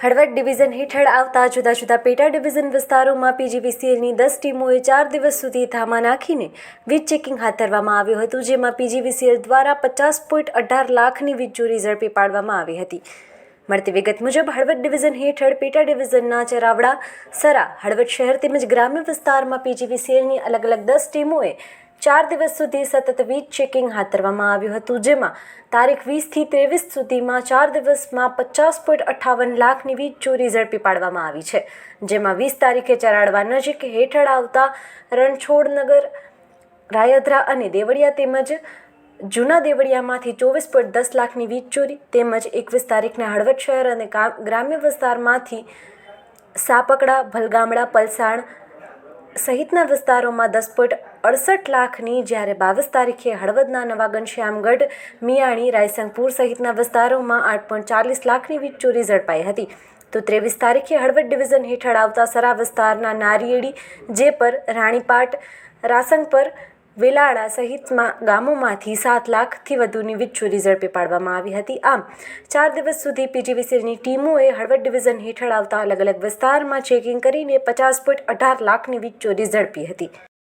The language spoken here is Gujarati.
હળવદ ડિવિઝન હેઠળ આવતા જુદા જુદા પેટા ડિવિઝન વિસ્તારોમાં પીજીવીસીએલની દસ ટીમોએ ચાર દિવસ સુધી ધામા નાખીને વીજ ચેકિંગ હાથ ધરવામાં આવ્યું હતું, જેમાં પીજીવીસીએલ દ્વારા પચાસ પોઈન્ટ અઢાર લાખની વીજ ચોરી ઝડપી પાડવામાં આવી હતી. મળતી વિગત મુજબ, હળવદ ડિવિઝન હેઠળ પેટા ડિવિઝનના ચરાવડા, સરા, હળવદ શહેર તેમજ ગ્રામ્ય વિસ્તારમાં પીજીવીસીએલની અલગ અલગ દસ ટીમોએ ચાર દિવસ સુધી સતત વીજ ચેકિંગ હાથ ધરવામાં આવ્યું હતું, જેમાં તારીખ વીસથી ત્રેવીસ સુધીમાં ચાર દિવસમાં પચાસ પોઈન્ટ અઠ્ઠાવન લાખની વીજ ચોરી ઝડપી પાડવામાં આવી છે, જેમાં વીસ તારીખે ચરાડવા નજીક હેઠળ આવતા રણછોડનગર રાયદ્રા અને દેવળિયા તેમજ જૂના દેવળિયામાંથી ચોવીસ પોઈન્ટ દસ લાખની વીજ ચોરી તેમજ એકવીસ તારીખના હળવદ શહેર અને ગ્રામ્ય વિસ્તારમાંથી સાપકડા, ભલગામડા, પલસાણ સહિતના વિસ્તારોમાં દસ પોઈન્ટ અડસઠ લાખની જ્યારે બાવીસ તારીખે હળવદના નવાગંજ, શ્યામગઢ, મિયાણી, રાયસંગપુર સહિતના વિસ્તારોમાં આઠ પોઈન્ટ ચાલીસ લાખની વીજ ચોરી ઝડપાઈ હતી. તો ત્રેવીસ તારીખે હળવદ ડિવિઝન હેઠળ આવતા સરા વિસ્તારના નારિયેળી જેપર રાણીપાટ રાસંગપર વેલાળા સહિતમાં ગામોમાંથી સાત લાખથી વધુની વીજ ચોરી ઝડપી પાડવામાં આવી હતી. આમ, ચાર દિવસ સુધી પીજીવીસીની ટીમોએ હળવદ ડિવિઝન હેઠળ આવતા અલગ અલગ વિસ્તારમાં ચેકિંગ કરીને પચાસ પોઈન્ટ અઢાર લાખની વીજ ચોરી ઝડપી હતી.